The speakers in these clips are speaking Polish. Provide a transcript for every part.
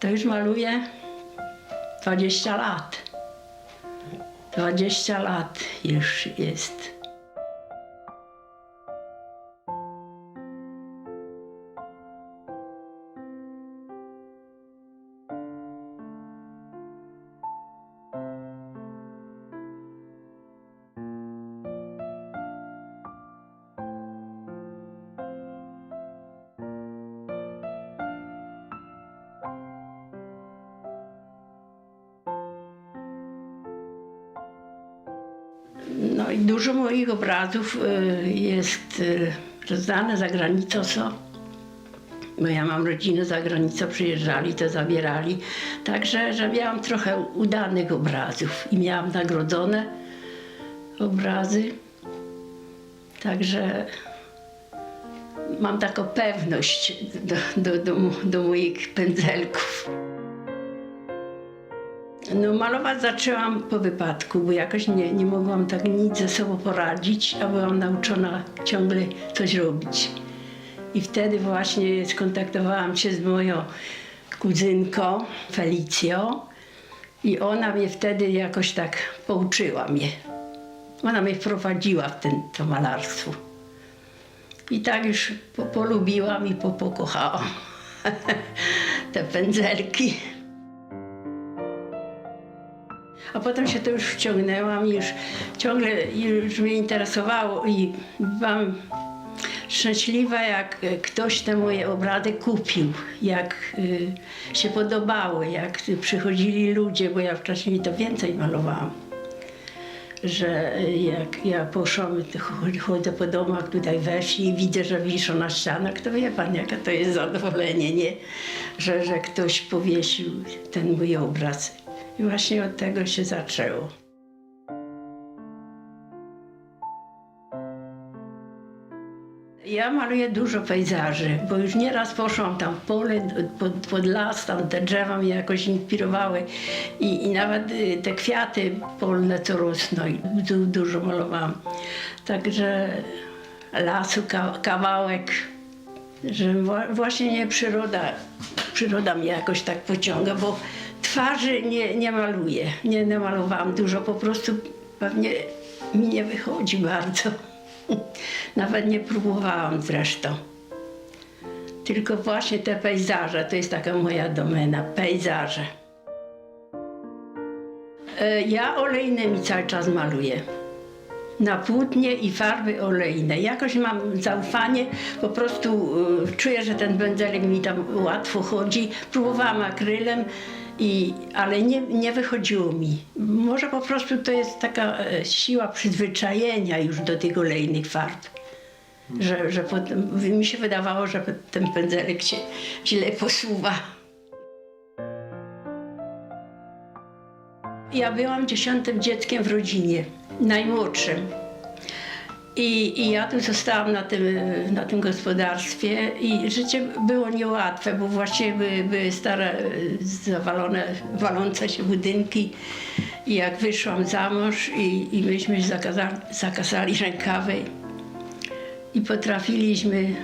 To już maluję 20 lat. 20 lat już jest. No i dużo moich obrazów y, jest y, rozdane za granicą są. Bo ja mam rodzinę za granicą, przyjeżdżali, to zabierali. Także, że miałam trochę udanych obrazów i miałam nagrodzone obrazy. Także mam taką pewność do, do, do, do moich pędzelków. No malować zaczęłam po wypadku, bo jakoś nie, nie mogłam tak nic ze sobą poradzić, a byłam nauczona ciągle coś robić. I wtedy właśnie skontaktowałam się z moją kuzynką Felicją i ona mnie wtedy jakoś tak pouczyła mnie. Ona mnie wprowadziła w ten, to malarstwo. I tak już po, polubiłam i po, pokochałam te pędzelki. A potem się to już wciągnęłam i już ciągle już mnie interesowało i byłam szczęśliwa, jak ktoś te moje obrazy kupił, jak y, się podobały, jak przychodzili ludzie, bo ja wcześniej to więcej malowałam. Że jak ja poszłam, chodzę po domach tutaj weszli i widzę, że wiszą na ścianach, to wie pan, jakie to jest zadowolenie, nie? Że, że ktoś powiesił ten mój obraz. I właśnie od tego się zaczęło. Ja maluję dużo pejzaży, bo już nieraz poszłam tam w pole, pod, pod las, tam te drzewa mnie jakoś inspirowały i, i nawet y, te kwiaty polne, co rosną, du, dużo malowałam. Także lasu ka, kawałek, że wła- właśnie nie przyroda, przyroda mnie jakoś tak pociąga, bo twarzy nie, nie maluję, nie namalowałam dużo, po prostu pewnie mi nie wychodzi bardzo. Nawet nie próbowałam zresztą. Tylko właśnie te pejzaże, to jest taka moja domena, pejzaże. E, Ja olejnymi cały czas maluję. Na płótnie i farby olejne. Jakoś mam zaufanie, po prostu e, czuję, że ten pędzelek mi tam łatwo chodzi. Próbowałam akrylem, i, ale nie, nie wychodziło mi. Może po prostu to jest taka e, siła przyzwyczajenia już do tych olejnych farb. Że, że potem, mi się wydawało, że ten pędzelek się źle posuwa. Ja byłam dziesiątym dzieckiem w rodzinie, najmłodszym. I, I ja tu zostałam na tym, na tym gospodarstwie i życie było niełatwe, bo właściwie były, były stare, zawalone, walące się budynki. I jak wyszłam za mąż i, i myśmy zakazali, zakazali rękawy i potrafiliśmy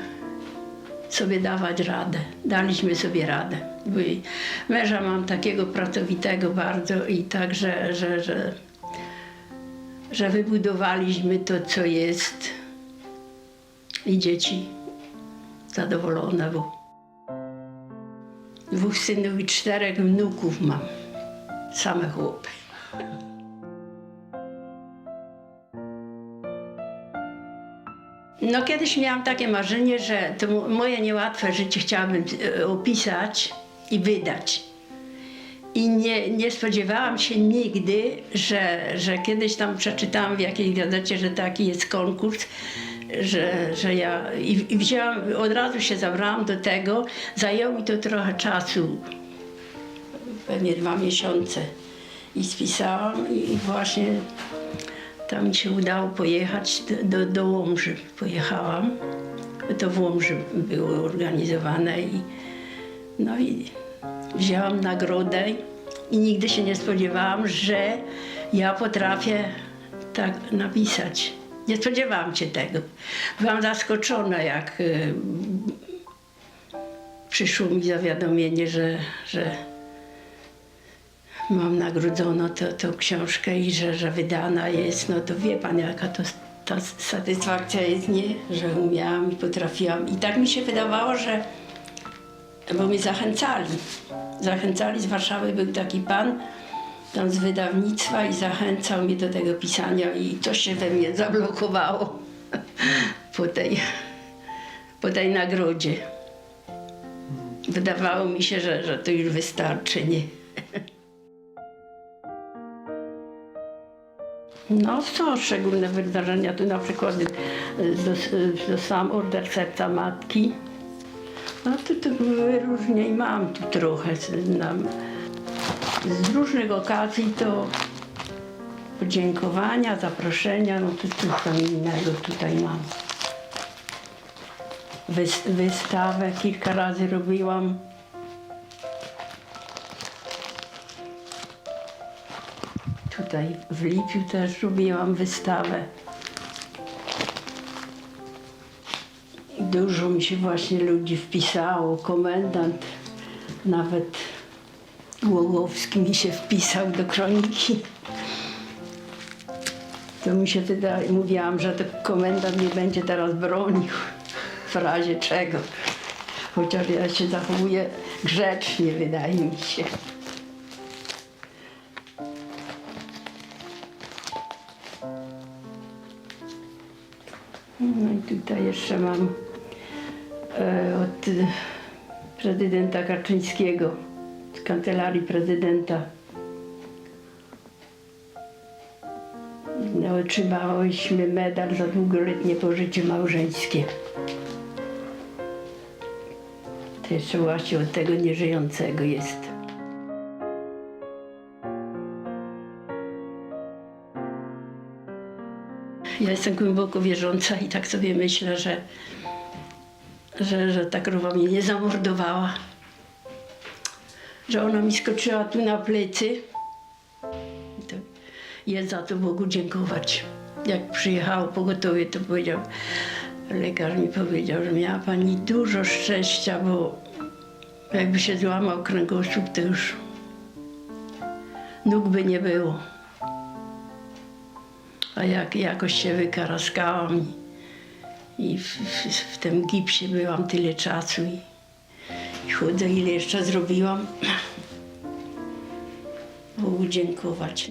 sobie dawać radę. Daliśmy sobie radę. Męża mam takiego pracowitego bardzo i tak, że, że, że, że wybudowaliśmy to, co jest i dzieci zadowolone, bo dwóch synów i czterech wnuków mam. Same chłopy. No kiedyś miałam takie marzenie, że to mo- moje niełatwe życie chciałabym e, opisać i wydać. I nie, nie spodziewałam się nigdy, że, że kiedyś tam przeczytałam w jakiejś gazecie, że taki jest konkurs, że, że ja i, i wzięłam, od razu się zabrałam do tego. Zajęło mi to trochę czasu, pewnie dwa miesiące. I spisałam i, i właśnie tam mi się udało pojechać do, do, do Łomży. Pojechałam. To w Łomży było organizowane i no i wzięłam nagrodę i nigdy się nie spodziewałam, że ja potrafię tak napisać. Nie spodziewałam się tego. Byłam zaskoczona, jak y, przyszło mi zawiadomienie, że, że mam nagrodzono to, tą książkę i że, że wydana jest, no to wie pan jaka to ta satysfakcja jest, nie? Że umiałam i potrafiłam. I tak mi się wydawało, że bo mnie zachęcali. Zachęcali z Warszawy, był taki pan tam z wydawnictwa i zachęcał mnie do tego pisania i coś się we mnie zablokowało po tej, po tej nagrodzie. Wydawało mi się, że, że to już wystarczy, nie? No są szczególne wydarzenia, tu na przykład y, dos- y, dostałam order serca matki. No to, to były i mam tu trochę z, nam, z różnych okazji to podziękowania, zaproszenia, no to coś tam innego tutaj mam. Wys, wystawę kilka razy robiłam. Tutaj w Lipiu też robiłam wystawę. Dużo mi się właśnie ludzi wpisało. Komendant nawet Łogowski mi się wpisał do kroniki. To mi się wydaje, mówiłam, że to komendant nie będzie teraz bronił w razie czego. Chociaż ja się zachowuję grzecznie, wydaje mi się. No i tutaj jeszcze mam od e, prezydenta Kaczyńskiego, z kancelarii prezydenta. No, otrzymałyśmy medal za długoletnie pożycie małżeńskie. To jeszcze właśnie od tego nieżyjącego jest. Ja jestem głęboko wierząca i tak sobie myślę, że, że, że ta krowa mnie nie zamordowała. Że ona mi skoczyła tu na plecy. Jest za to Bogu dziękować. Jak przyjechało pogotowie, to powiedział, lekarz mi powiedział, że miała pani dużo szczęścia, bo jakby się złamał kręgosłup, to już nóg by nie było. A jak jakoś się wykaraskałam i w, w, w tym gipsie byłam tyle czasu i, i chodzę, ile jeszcze zrobiłam. Bogu dziękować.